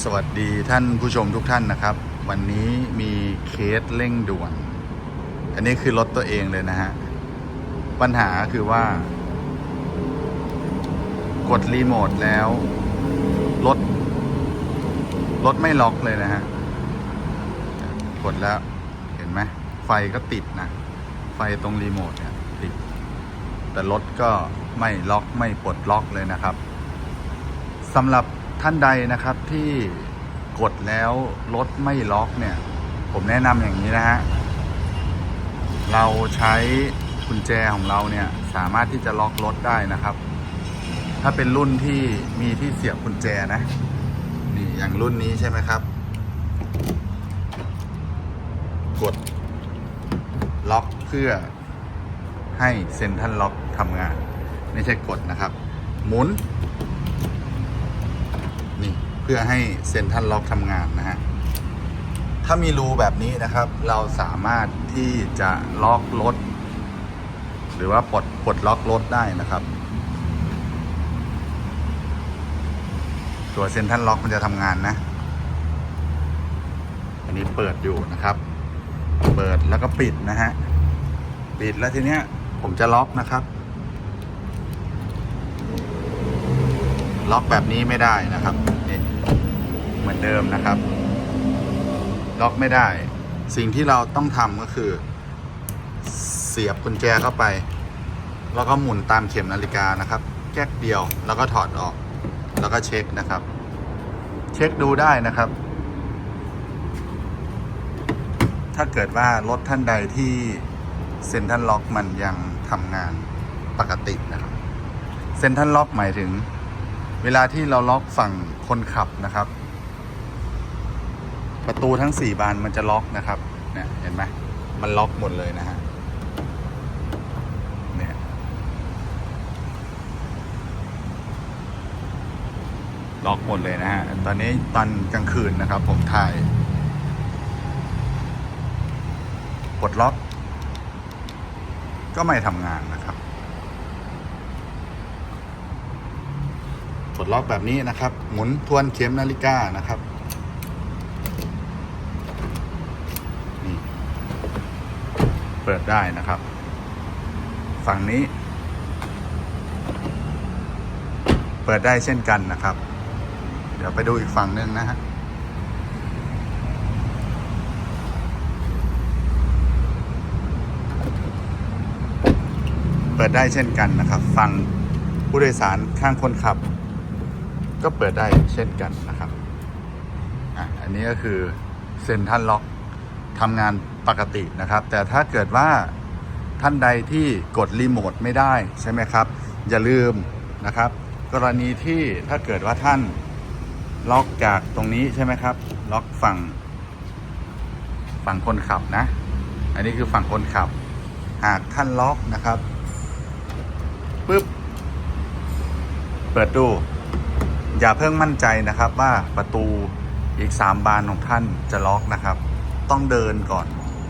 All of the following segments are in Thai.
สวัสดีท่านผู้ชมทุกท่านนะครับ วันนี้มีเคสเร่งด่วน อันนี้คือรถตัวเองเลยนะฮะ ปัญหาคือว่า กดรีโมทแล้วรถรถไม่ล็อกเลยนะฮะ กดแล้วเห็นไหมไฟก็ติดนะ ไฟตรงรีโมทเนี่ยติด แต่รถก็ไม่ล็อกไม่ปลดล็อกเลยนะครับสำหรับ ท่านใดนะครับที่กดแล้วรถไม่ล็อกเนี่ย ผมแนะนำอย่างนี้นะฮะ เราใช้กุญแจของเราเนี่ย สามารถที่จะล็อกรถได้นะครับ ถ้าเป็นรุ่นที่มีที่เสียบกุญแจนะนี่อย่างรุ่นนี้ใช่ไหมครับ กดล็อกเพื่อให้เซ็นทรัลล็อกทำงาน ไม่ใช่กดนะครับ หมุน เพื่อให้เซ็นทรัลล็อกทำงานนะฮะ ถ้ามีรูแบบนี้นะครับ เราสามารถที่จะล็อกรถ หรือว่าปลดปลดล็อกรถได้นะครับ ตัวเซ็นทรัลล็อกมันจะทำงานนะ อันนี้เปิดอยู่นะครับ เปิดแล้วก็ปิดนะฮะ ปิดแล้วทีเนี้ยผมจะล็อกนะครับล็อกแบบนี้ไม่ได้นะครับ มือนเดิมนะครับ ล็อกไม่ได้ สิ่งที่เราต้องทำก็คือ เสียบกุญแจเข้าไป แล้วก็หมุนตามเข็มนาฬิกานะครับ แก๊กเดียวแล้วก็ถอดออก แล้วก็เช็คนะครับ เช็คดูได้นะครับ ถ้าเกิดว่ารถท่านใดที่เซ็นทรัลล็อกมันยังทำงานปกตินะครับเซ็นทรัลล็อกหมายถึง เวลาที่เราล็อกฝั่งคนขับนะครับ ประตูทั้งสี่บานมันจะล็อกนะครับเนี่ยเห็นไหมมันล็อกหมดเลยนะฮะเนี่ยล็อกหมดเลยนะฮะตอนนี้ตอนกลางคืนนะครับ ผมถ่ายปลดล็อก ก็ไม่ทำงานนะครับปลดล็อกแบบนี้นะครับ หมุนทวนเข็มนาฬิกานะครับ เปิดได้นะครับ ฝั่งนี้ เปิดได้เช่นกันนะครับ เดี๋ยวไปดูอีกฝั่งหนึ่งนะฮะเปิดได้เช่นกันนะครับ ฝั่งผู้โดยสารข้างคนขับ ก็เปิดได้เช่นกันนะครับอะอันนี้ก็คือเซ็นทรัลล็อกทำงาน ปกตินะครับ แต่ถ้าเกิดว่าท่านใดที่กดรีโมทไม่ได้ใช่ไหมครับ อย่าลืมนะครับ กรณีที่ถ้าเกิดว่าท่านล็อกจากตรงนี้ใช่ไหมครับ ล็อกฝั่ง ฝั่งคนขับนะ อันนี้คือฝั่งคนขับ หากท่านล็อกนะครับปุ๊บเปิดดูอย่าเพิ่งมั่นใจนะครับว่าประตูอีก 3 บานของท่านจะล็อกนะครับ ต้องเดินก่อน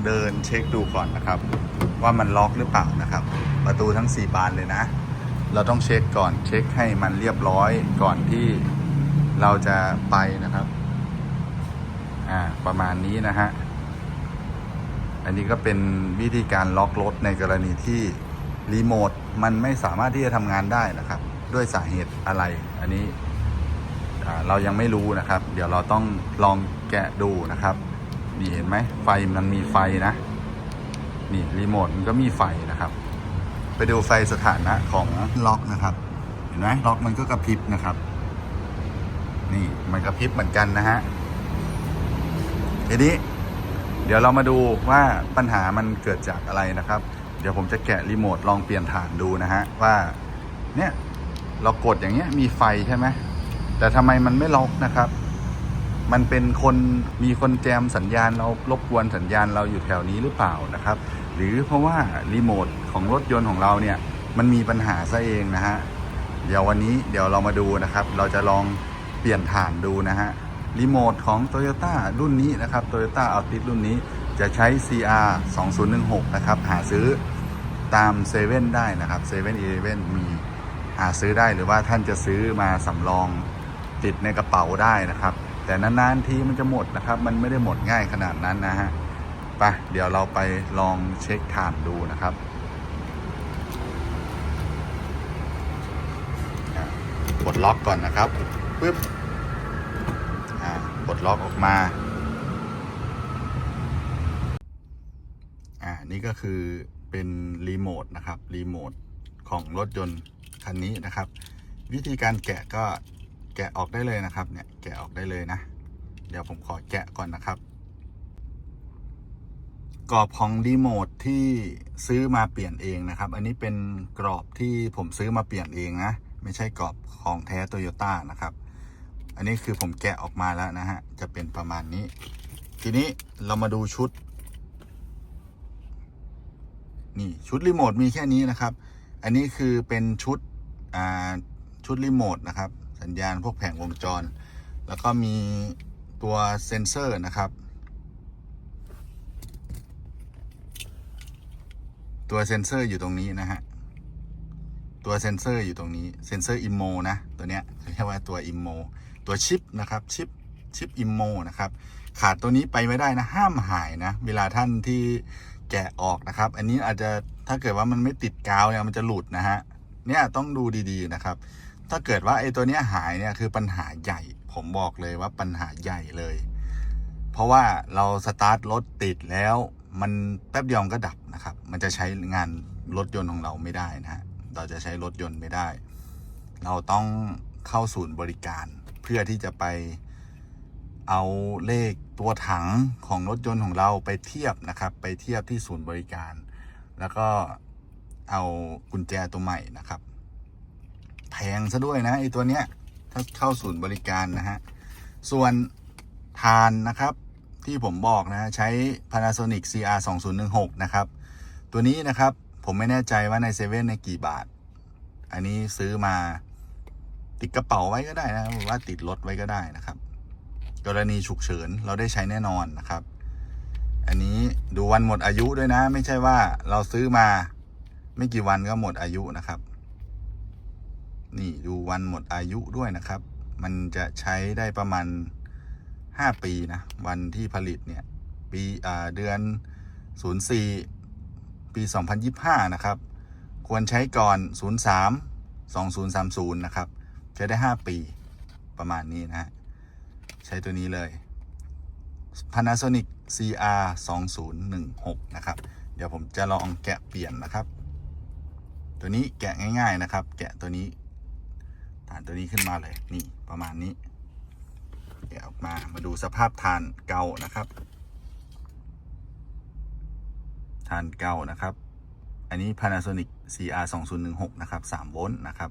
เดินเช็คดูก่อนนะครับ ว่ามันล็อกหรือเปล่านะครับ ประตูทั้ง 4 บานเลยนะ เราต้องเช็คก่อนเช็คให้มันเรียบร้อยก่อนที่เราจะไปนะครับอ่าประมาณนี้นะฮะอันนี้ก็เป็นวิธีการล็อกรถในกรณีที่รีโมทมันไม่สามารถที่จะทำงานได้นะครับ ด้วยสาเหตุอะไร อันนี้อ่าเรายังไม่รู้นะครับ เดี๋ยวเราต้องลองแกะดูนะครับ นี่เห็นไหมไฟมันมีไฟนะ นี่รีโมทมันก็มีไฟนะครับ ไปดูไฟสถานะของล็อกนะครับ เห็นไหมล็อกมันก็กระพริบนะครับ นี่มันกระพริบเหมือนกันนะฮะทีนี้ เดี๋ยวเรามาดูว่าปัญหามันเกิดจากอะไรนะครับ เดี๋ยวผมจะแกะรีโมทลองเปลี่ยนฐานดูนะฮะว่าเนี่ยเรากดอย่างเงี้ยมีไฟใช่ไหมแต่ทำไมมันไม่ล็อกนะครับ มันเป็นคนมีคนแจมสัญญาณเรารบกวนสัญญาณเราอยู่แถวนี้หรือเปล่านะครับ หรือเพราะว่ารีโมทของรถยนต์ของเราเนี่ยมันมีปัญหาซะเองนะฮะเดี๋ยววันนี้เดี๋ยวเรามาดูนะครับ เราจะลองเปลี่ยนฐานดูนะฮะรีโมทของ Toyota รุ่นนี้นะครับ Toyota Altis รุ่นนี้จะใช้ CR 2016นะครับ หาซื้อตามเซเว่นได้นะครับเซเว่นอีเลมีหาซื้อได้หรือว่าท่านจะซื้อมาสำรองติดในกระเป๋าได้นะครับ แต่นานๆทีมันจะหมดนะครับ มันไม่ได้หมดง่ายขนาดนั้นนะฮะไปเดี๋ยวเราไปลองเช็คไทม์ดูนะครับกดล็อกก่อนนะครับปึ๊บอ่ากดล็อกออกมา อ่า นี่ก็คือเป็นรีโมทนะครับ รีโมทของรถยนต์คันนี้นะครับ วิธีการแกะก็ แกะออกได้เลยนะครับ เนี่ยแกะออกได้เลยนะ เดี๋ยวผมขอแกะก่อนนะครับ กรอบของรีโมทที่ซื้อมาเปลี่ยนเองนะครับ อันนี้เป็นกรอบที่ผมซื้อมาเปลี่ยนเองนะ ไม่ใช่กรอบของแท้โตโยต้านะครับ อันนี้คือผมแกะออกมาแล้วนะฮะ จะเป็นประมาณนี้ ทีนี้เรามาดูชุด นี่ชุดรีโมทมีแค่นี้นะครับ อันนี้คือเป็นชุดชุดรีโมทนะครับ สัญญาณพวกแผงวงจร แล้วก็มีตัวเซ็นเซอร์นะครับ ตัวเซ็นเซอร์อยู่ตรงนี้นะฮะตัวเซ็นเซอร์อยู่ตรงนี้เซ็นเซอร์อิมโมนะ ตัวเนี้ยเรียกว่าตัวอิมโมตัวชิปนะครับชิปชิปอิมโมนะครับ ขาดตัวนี้ไปไม่ได้นะ ห้ามหายนะ เวลาท่านที่แกะออกนะครับ อันนี้อาจจะถ้าเกิดว่ามันไม่ติดกาวเนี่ยมันจะหลุดนะฮะเนี่ยต้องดูดีๆนะครับ ถ้าเกิดว่าไอ้ตัวเนี้ยหายเนี่ยคือปัญหาใหญ่ ผมบอกเลยว่าปัญหาใหญ่เลย เพราะว่าเราสตาร์ทรถติดแล้ว มันแป๊บเดียวก็ดับนะครับ มันจะใช้งานรถยนต์ของเราไม่ได้นะฮะเราจะใช้รถยนต์ไม่ได้ เราต้องเข้าศูนย์บริการเพื่อที่จะไปเอาเลขตัวถังของรถยนต์ของเราไปเทียบนะครับ ไปเทียบที่ศูนย์บริการ แล้วก็เอากุญแจตัวใหม่นะครับ แพงซะด้วยนะไอตัวเนี้ยถ้าเข้าศูนย์บริการนะฮะ ส่วนทานนะครับที่ผมบอกนะใช้ Panasonic CR 2016นะครับ ตัวนี้นะครับผมไม่แน่ใจว่าในเซเว่นในกี่บาท อันนี้ซื้อมาติดกระเป๋าไว้ก็ได้นะหรือว่าติดรถไว้ก็ได้นะครับ กรณีฉุกเฉินเราได้ใช้แน่นอนนะครับ อันนี้ดูวันหมดอายุด้วยนะ ไม่ใช่ว่าเราซื้อมา ไม่กี่วันก็หมดอายุนะครับ นี่ดูวันหมดอายุด้วยนะครับ มันจะใช้ได้ประมาณ 5 ปีนะ วันที่ผลิตเนี่ย ปีเดือน 04 ปี 2025 นะครับ ควรใช้ก่อน 03 2030 นะครับ ใช้ได้ 5 ปีประมาณนี้นะฮะ ใช้ตัวนี้เลย Panasonic CR 2016นะครับ เดี๋ยวผมจะลองแกะเปลี่ยนนะครับ ตัวนี้แกะง่าย ๆ นะครับ แกะตัวนี้ ฐานตัวนี้ขึ้นมาเลยนี่ประมาณนี้แกะออกมามาดูสภาพฐานเก่านะครับฐานเก่านะครับ อันนี้ Panasonic CR 2016นะครับ3โวลต์นะครับ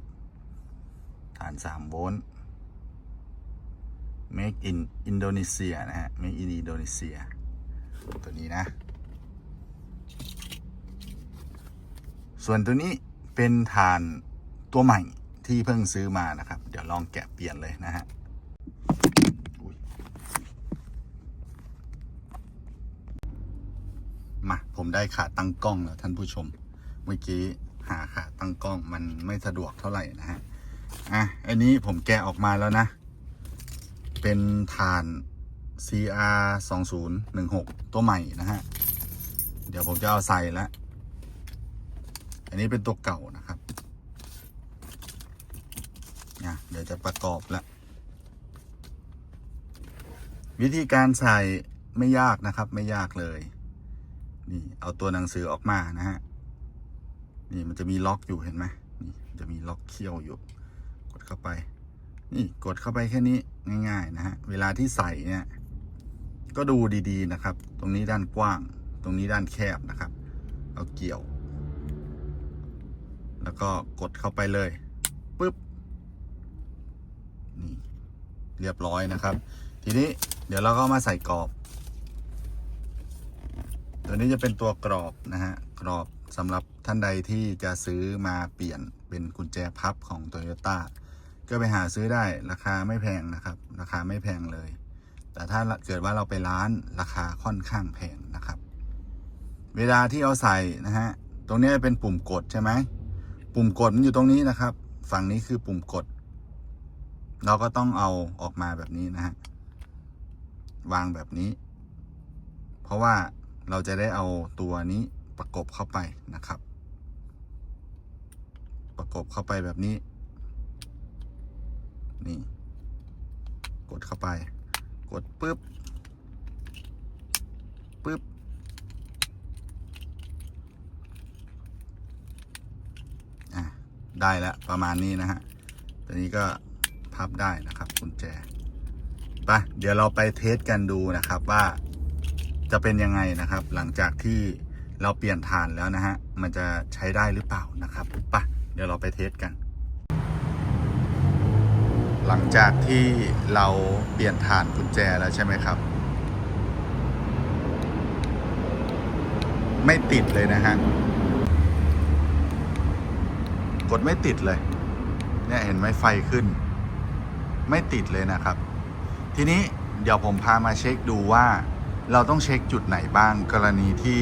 ฐาน3โวลต์ Make in Indonesia นะฮะ Make in Indonesia ตัวนี้นะ ส่วนตัวนี้เป็นฐานตัวใหม่ ที่เพิ่งซื้อมานะครับ เดี๋ยวลองแกะเปลี่ยนเลยนะฮะมาผมได้ขาตั้งกล้องแล้วท่านผู้ชม เมื่อกี้หาขาตั้งกล้องมันไม่สะดวกเท่าไหร่นะฮะอะอันนี้ผมแกะออกมาแล้วนะ เป็นฐาน CR 2016ตัวใหม่นะฮะ เดี๋ยวผมจะเอาใส่แล้วอันนี้เป็นตัวเก่านะครับ นะเดี๋ยวจะประกอบแล้ววิธีการใส่ไม่ยากนะครับ ไม่ยากเลย นี่เอาตัวหนังสือออกมานะฮะนี่มันจะมีล็อกอยู่เห็นไหมนี่จะมีล็อกเคี่ยวอยู่ กดเข้าไป นี่กดเข้าไปแค่นี้ง่าย ๆ นะฮะเวลาที่ใส่เนี่ยก็ดูดีๆนะครับ ตรงนี้ด้านกว้าง ตรงนี้ด้านแคบนะครับ เอาเกี่ยว แล้วก็กดเข้าไปเลยปุ๊บ นี่ เรียบร้อยนะครับ ทีนี้เดี๋ยวเราก็มาใส่กรอบ ตัวนี้จะเป็นตัวกรอบนะฮะกรอบสำหรับท่านใดที่จะซื้อมาเปลี่ยนเป็นกุญแจพับของ t o y ยต้ก็ไปหาซื้อได้ราคาไม่แพงนะครับ ราคาไม่แพงเลย แต่ถ้าเกิดว่าเราไปร้านราคาค่อนข้างแพงนะครับ เวลาที่เอาใส่นะฮะตรงนี้เป็นปุ่มกดใช่ไหมปุ่มกดมันอยู่ตรงนี้นะครับ ฝั่งนี้คือปุ่มกด เราก็ต้องเอาออกมาแบบนี้นะฮะ วางแบบนี้ เพราะว่าเราจะได้เอาตัวนี้ประกบเข้าไปนะครับ ประกบเข้าไปแบบนี้ นี่ กดเข้าไป กดปุ๊บปุ๊บอะได้แล้วประมาณนี้นะฮะตอนนี้ก็ พับได้นะครับกุญแจไปเดี๋ยวเราไปเทสกันดูนะครับว่าจะเป็นยังไงนะครับ หลังจากที่เราเปลี่ยนฐานแล้วนะฮะมันจะใช้ได้หรือเปล่านะครับไปเดี๋ยวเราไปเทสกัน หลังจากที่เราเปลี่ยนฐานกุญแจแล้วใช่ไหมครับ ไม่ติดเลยนะฮะกดไม่ติดเลย เนี่ยเห็นไหมไฟขึ้น ไม่ติดเลยนะครับ ทีนี้เดี๋ยวผมพามาเช็คดูว่า เราต้องเช็คจุดไหนบ้างกรณีที่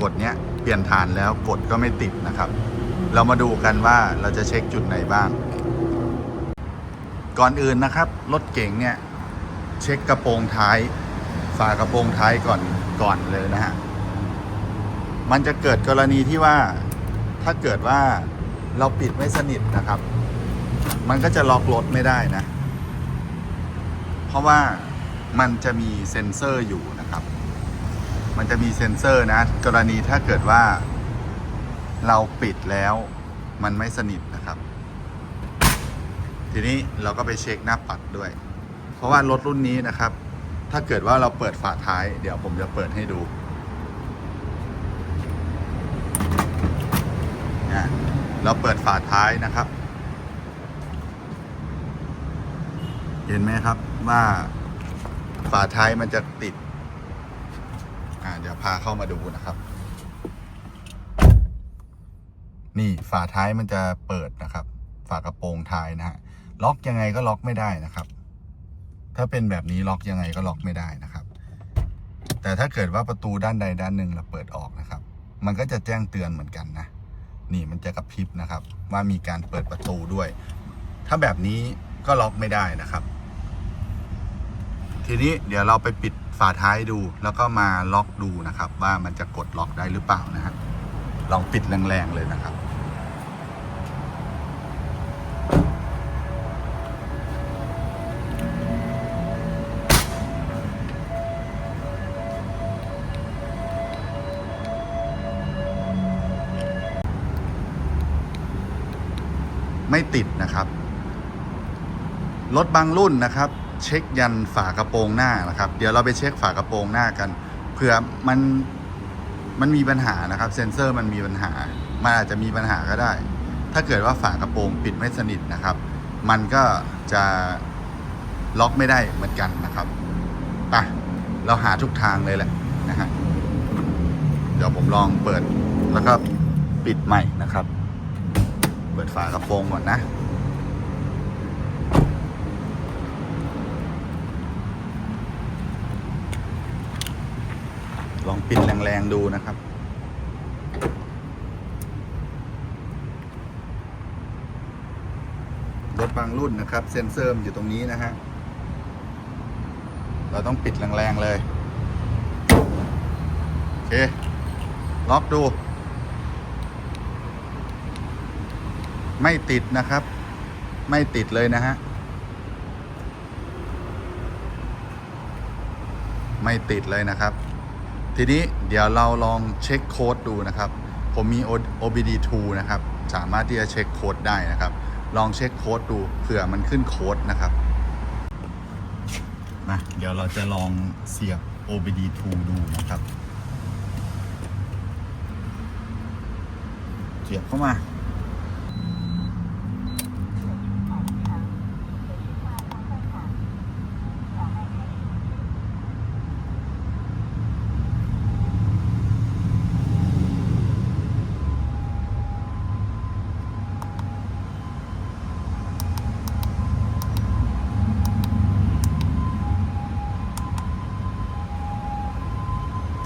กดเนี้ยเปลี่ยนฐานแล้วกดก็ไม่ติดนะครับ เรามาดูกันว่าเราจะเช็คจุดไหนบ้าง ก่อนอื่นนะครับ รถเก๋งเนี่ยเช็คกระโปรงท้ายฝากระโปรงท้ายก่อนก่อนเลยนะฮะมันจะเกิดกรณีที่ว่าถ้าเกิดว่าเราปิดไม่สนิทนะครับ มันก็จะล็อกรถไม่ได้นะ เพราะว่ามันจะมีเซ็นเซอร์อยู่นะครับ มันจะมีเซ็นเซอร์นะ กรณีถ้าเกิดว่า เราปิดแล้วมันไม่สนิทนะครับ ทีนี้เราก็ไปเช็คหน้าปัดด้วย เพราะว่ารถรุ่นนี้นะครับ ถ้าเกิดว่าเราเปิดฝาท้าย เดี๋ยวผมจะเปิดให้ดูอะเราเปิดฝาท้ายนะครับ เห็นไหมครับ ว่าฝาท้ายมันจะติด อ่าเดี๋ยวพาเข้ามาดูนะครับ นี่ฝาท้ายมันจะเปิดนะครับ ฝากระโปรงท้ายนะฮะล็อกยังไงก็ล็อกไม่ได้นะครับ ถ้าเป็นแบบนี้ล็อกยังไงก็ล็อกไม่ได้นะครับ แต่ถ้าเกิดว่าประตูด้านใดด้านหนึ่งเราเปิดออกนะครับ มันก็จะแจ้งเตือนเหมือนกันนะนี่มันจะกระพริบนะครับ ว่ามีการเปิดประตูด้วย ถ้าแบบนี้ก็ล็อกไม่ได้นะครับ ทีนี้เดี๋ยวเราไปปิดฝาท้ายดู แล้วก็มาล็อกดูนะครับ ว่ามันจะกดล็อกได้หรือเปล่านะฮะลองปิดแรงๆเลยนะครับไม่ติดนะครับ รถบางรุ่นนะครับ เช็คยันฝากระโปรงหน้านะครับ เดี๋ยวเราไปเช็คฝากระโปรงหน้ากันเผื่อมันมันมีปัญหานะครับ เซ็นเซอร์มันมีปัญหา มันอาจจะมีปัญหาก็ได้ ถ้าเกิดว่าฝากระโปรงปิดไม่สนิทนะครับ มันก็จะล็อกไม่ได้เหมือนกันนะครับไปเราหาทุกทางเลยแหละนะฮะเดี๋ยวผมลองเปิดแล้วก็ปิดใหม่นะครับ เปิดฝากระโปรงก่อนนะ ลองปิดแรงๆดูนะครับ รถบางรุ่นนะครับ เซ็นเซอร์อยู่ตรงนี้นะฮะ เราต้องปิดแรงๆเลย โอเค ล็อกดู ไม่ติดนะครับ ไม่ติดเลยนะฮะไม่ติดเลยนะครับ ทีนี้เดี๋ยวเราลองเช็คโค้ดดูนะครับ ผมมี OBD2 นะครับ สามารถที่จะเช็คโค้ดได้นะครับ ลองเช็คโค้ดดูเผื่อมันขึ้นโค้ดนะครับมาเดี๋ยวเราจะลองเสียบ OBD2 ดูนะครับ เสียบเข้ามา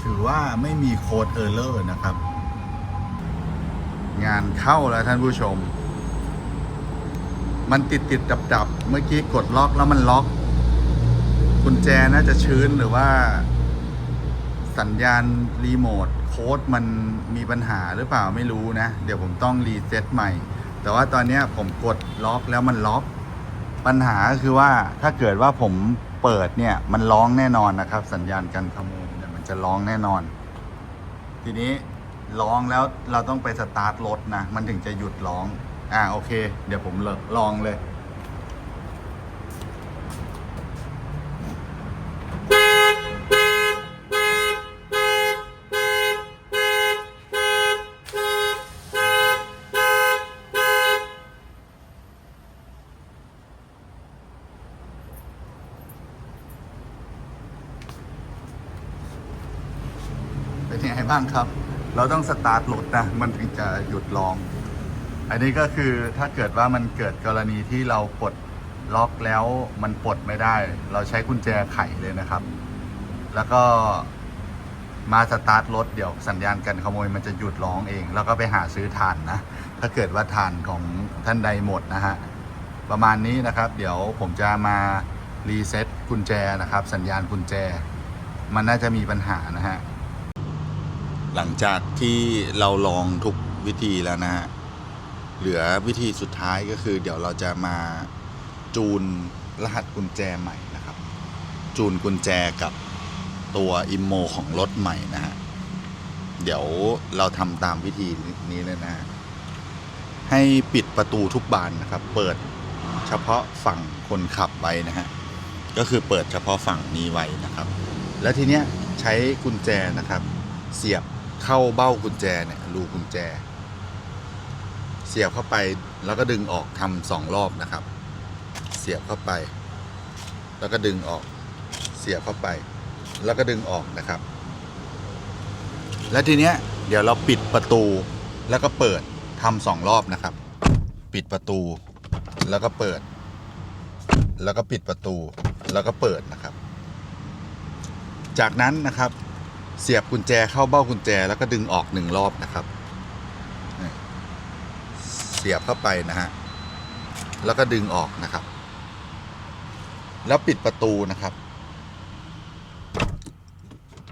ถือว่า ไม่มีโค้ดเออร์เลอร์นะครับ งานเข้าแล้วท่านผู้ชม มันติดติดดับดับเมื่อกี้กดล็อกแล้วมันล็อกกุญแจน่าจะชื้นหรือว่า สัญญาณรีโมทโค้ดมันมีปัญหาหรือเปล่าไม่รู้นะ เดี๋ยวผมต้องรีเซ็ตใหม่ แต่ว่าตอนนี้ผมกดล็อกแล้วมันล็อก ปัญหาคือว่าถ้าเกิดว่าผมเปิดเนี่ย มันร้องแน่นอนนะครับ สัญญาณการขโมยเนี่ยมันจะร้องแน่นอน ทีนี้ร้องแล้วเราต้องไปสตาร์ทรถนะ มันถึงจะหยุดร้อง อ่าโอเค เดี๋ยวผมลองเลย เป็นยังไง บ้างครับ เราต้องสตาร์ทรถนะ มันถึงจะหยุดร้อง อันนี้ก็คือถ้าเกิดว่ามันเกิดกรณีที่เราปลดล็อกแล้วมันปลดไม่ได้ เราใช้กุญแจไขเลยนะครับ แล้วก็มาสตาร์ทรถเดี๋ยวสัญญาณการขโมยมันจะหยุดร้องเอง แล้วก็ไปหาซื้อถ่านนะ ถ้าเกิดว่าถ่านของท่านใดหมดนะฮะ ประมาณนี้นะครับ เดี๋ยวผมจะมารีเซ็ตกุญแจนะครับ สัญญาณกุญแจ มันน่าจะมีปัญหานะฮะ หลังจากที่เราลองทุกวิธีแล้วนะฮะ เหลือวิธีสุดท้ายก็คือ เดี๋ยวเราจะมาจูนรหัสกุญแจใหม่นะครับ จูนกุญแจกับตัวอิมโมของรถใหม่นะฮะ เดี๋ยวเราทำตามวิธีนี้เลยนะฮะ ให้ปิดประตูทุกบานนะครับ เปิดเฉพาะฝั่งคนขับไว้นะฮะ ก็คือเปิดเฉพาะฝั่งนี้ไว้นะครับ แล้วทีเนี้ยใช้กุญแจนะครับ เสียบ เข้าเบ้ากุญแจเนี่ยรูกุญแจ เสียบเข้าไปแล้วก็ดึงออกทำสองรอบนะครับ เสียบเข้าไป แล้วก็ดึงออก เสียบเข้าไป แล้วก็ดึงออกนะครับ แล้วทีเนี้ยเดี๋ยวเราปิดประตูแล้วก็เปิดทำสองรอบนะครับ ปิดประตู แล้วก็เปิด แล้วก็ปิดประตู แล้วก็เปิดนะครับ จากนั้นนะครับ เสียบกุญแจเข้าเบ้ากุญแจแล้วก็ดึงออกหนึ่งรอบนะครับ เสียบเข้าไปนะฮะ แล้วก็ดึงออกนะครับ แล้วปิดประตูนะครับ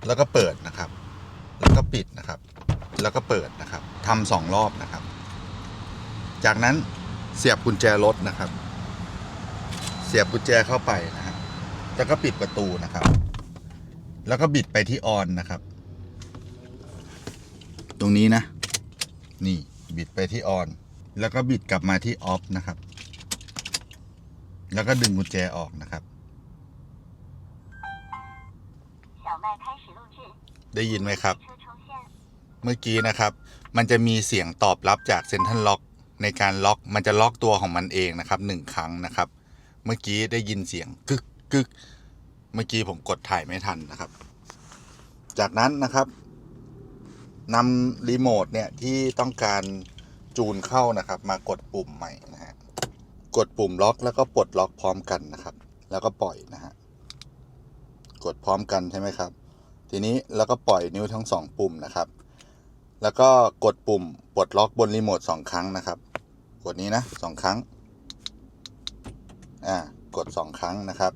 แล้วก็เปิดนะครับ แล้วก็ปิดนะครับ แล้วก็เปิดนะครับทำสองรอบนะครับ จากนั้นเสียบกุญแจรถนะครับ เสียบกุญแจเข้าไปนะฮะ แล้วก็ปิดประตูนะครับ แล้วก็บิดไปที่ออนนะครับ ตรงนี้นะ นี่บิดไปที่ออน แล้วก็บิดกลับมาที่ออฟนะครับ แล้วก็ดึงกุญแจออกนะครับ ได้ยินไหมครับ เมื่อกี้นะครับ มันจะมีเสียงตอบรับจากเซ็นทรัลล็อกในการล็อกมันจะล็อกตัวของมันเองนะครับหนึ่งครั้งนะครับ เมื่อกี้ได้ยินเสียงกึกกึก เมื่อกี้ผมกดถ่ายไม่ทันนะครับ จากนั้นนะครับนำรีโมทเนี่ยที่ต้องการจูนเข้านะครับ มากดปุ่มใหม่นะฮะกดปุ่มล็อกแล้วก็ปลดล็อกพร้อมกันนะครับ แล้วก็ปล่อยนะฮะกดพร้อมกันใช่ไหมครับ ทีนี้แล้วก็ปล่อยนิ้วทั้งสองปุ่มนะครับ แล้วก็กดปุ่มปลดล็อกบนรีโมทสองครั้งนะครับ กดนี้นะสองครั้งอ่ากดสองครั้งนะครับ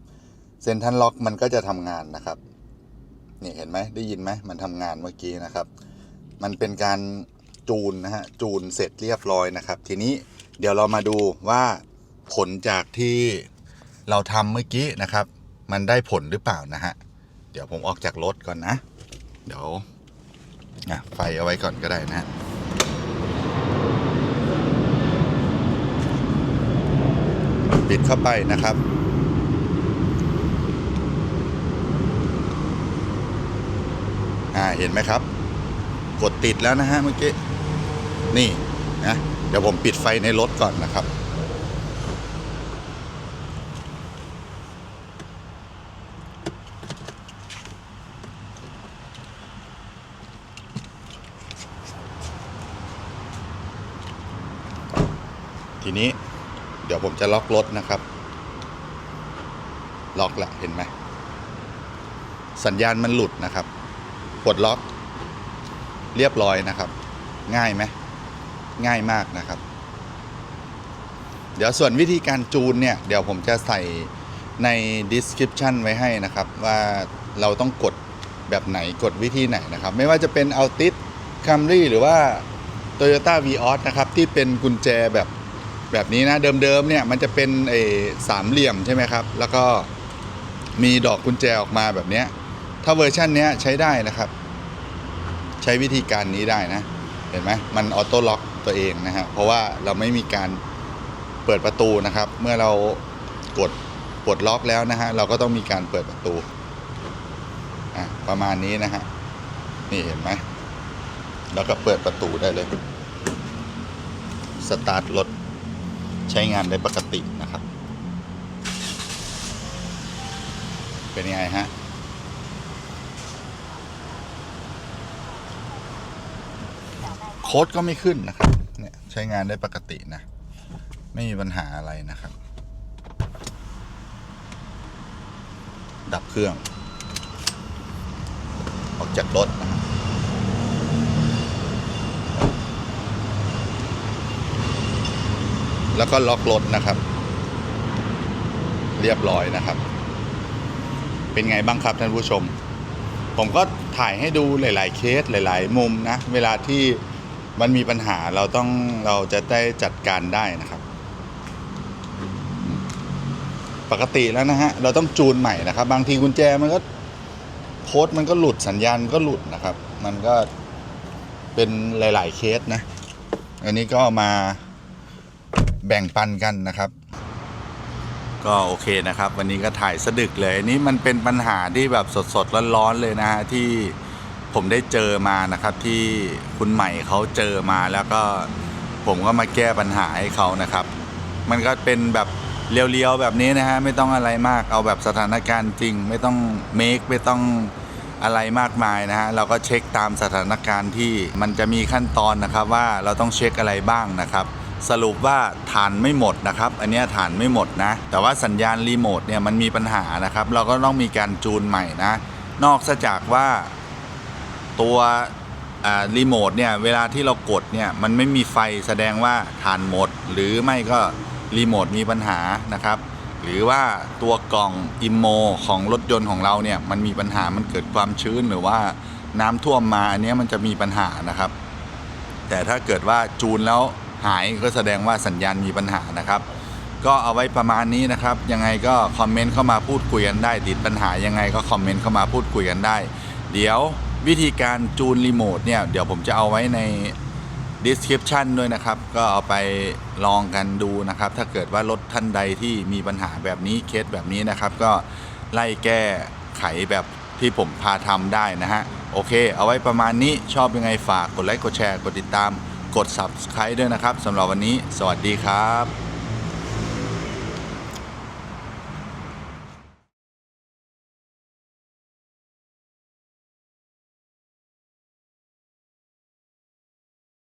เซ็นทันล็อกมันก็จะทำงานนะครับ นี่เห็นไหมได้ยินไหมมันทำงานเมื่อกี้นะครับ มันเป็นการจูนนะฮะจูนเสร็จเรียบร้อยนะครับ ทีนี้เดี๋ยวเรามาดูว่าผลจากที่เราทำเมื่อกี้นะครับ มันได้ผลหรือเปล่านะฮะเดี๋ยวผมออกจากรถก่อนนะ เดี๋ยวอะไฟเอาไว้ก่อนก็ได้นะปิดเข้าไปนะครับ อ่าเห็นไหมครับ กดติดแล้วนะฮะเมื่อกี้นี่นะเดี๋ยวผมปิดไฟในรถก่อนนะครับ ทีนี้เดี๋ยวผมจะล็อกรถนะครับ ล็อกละเห็นไหมสัญญาณมันหลุดนะครับ ปลดล็อก เรียบร้อยนะครับ ง่ายไหมง่ายมากนะครับ เดี๋ยวส่วนวิธีการจูนเนี่ย เดี๋ยวผมจะใส่ใน description ไว้ให้นะครับ ว่าเราต้องกดแบบไหนกดวิธีไหนนะครับ ไม่ว่าจะเป็น Altis Camry หรือว่า Toyota Vios นะครับ ที่เป็นกุญแจแบบแบบนี้นะ เดิมๆเนี่ยมันจะเป็นไอ้สามเหลี่ยมใช่ไหมครับ แล้วก็มีดอกกุญแจออกมาแบบเนี้ย ถ้าเวอร์ชันนี้ใช้ได้นะครับ ใช้วิธีการนี้ได้นะ เห็นไหมมันออโต้ล็อกตัวเองนะฮะเพราะว่าเราไม่มีการเปิดประตูนะครับ เมื่อเรากดปลดล็อกแล้วนะฮะเราก็ต้องมีการเปิดประตูอะประมาณนี้นะฮะนี่เห็นไหมแล้วก็เปิดประตูได้เลย สตาร์ทรถใช้งานได้ปกตินะครับ เป็นยังไงฮะ โค้ดก็ไม่ขึ้นนะครับ เนี่ยใช้งานได้ปกตินะ ไม่มีปัญหาอะไรนะครับ ดับเครื่อง ออกจากรถนะครับแล้วก็ล็อกรถนะครับ เรียบร้อยนะครับ เป็นไงบ้างครับท่านผู้ชม ผมก็ถ่ายให้ดูหลาย ๆ เคสหลาย ๆ มุมนะ เวลาที่ มันมีปัญหาเราต้องเราจะได้จัดการได้นะครับ ปกติแล้วนะฮะเราต้องจูนใหม่นะครับ บางทีกุญแจมันก็โค้ดมันก็หลุดสัญญาณก็หลุดนะครับ มันก็เป็นหลาย ๆ เคสนะ อันนี้ก็มาแบ่งปันกันนะครับ ก็โอเคนะครับ วันนี้ก็ถ่ายสะดึกเลยอันนี้มันเป็นปัญหาที่แบบสดๆร้อนๆเลยนะฮะที่ ผมได้เจอมานะครับที่คุณใหม่เขาเจอมาแล้วก็ผมก็มาแก้ปัญหาให้เขานะครับ มันก็เป็นแบบเลียวๆแบบนี้นะฮะไม่ต้องอะไรมากเอาแบบสถานการณ์จริง ไม่ต้องเมคไม่ต้องอะไรมากมายนะฮะเราก็เช็คตามสถานการณ์ที่มันจะมีขั้นตอนนะครับว่าเราต้องเช็คอะไรบ้างนะครับ สรุปว่าฐานไม่หมดนะครับ อันนี้ฐานไม่หมดนะ แต่ว่าสัญญาณรีโมทเนี่ยมันมีปัญหานะครับ เราก็ต้องมีการจูนใหม่นะ นอกจากว่า ตัวรีโมทเนี่ยเวลาที่เรากดเนี่ยมันไม่มีไฟแสดงว่าฐานหมด หรือไม่ก็รีโมทมีปัญหานะครับ หรือว่าตัวกล่องอิมโมของรถยนต์ของเราเนี่ยมันมีปัญหามันเกิดความชื้นหรือว่าน้ำท่วมมาอันนี้มันจะมีปัญหานะครับ แต่ถ้าเกิดว่าจูนแล้วหายก็แสดงว่าสัญญาณมีปัญหานะครับ ก็เอาไว้ประมาณนี้นะครับ ยังไงก็คอมเมนต์เข้ามาพูดคุยกันได้ติดปัญหายังไงก็คอมเมนต์เข้ามาพูดคุยกันได้ เดี๋ยว วิธีการจูนรีโมทเนี่ย เดี๋ยวผมจะเอาไว้ใน description ด้วยนะครับ ก็เอาไปลองกันดูนะครับ ถ้าเกิดว่ารถท่านใดที่มีปัญหาแบบนี้เคสแบบนี้นะครับ ก็ไล่แก้ไขแบบที่ผมพาทำได้นะฮะ โอเค เอาไว้ประมาณนี้ชอบยังไงฝากกดไลค์กดแชร์ กดติดตาม กด subscribe ด้วยนะครับสำหรับวันนี้ สวัสดีครับ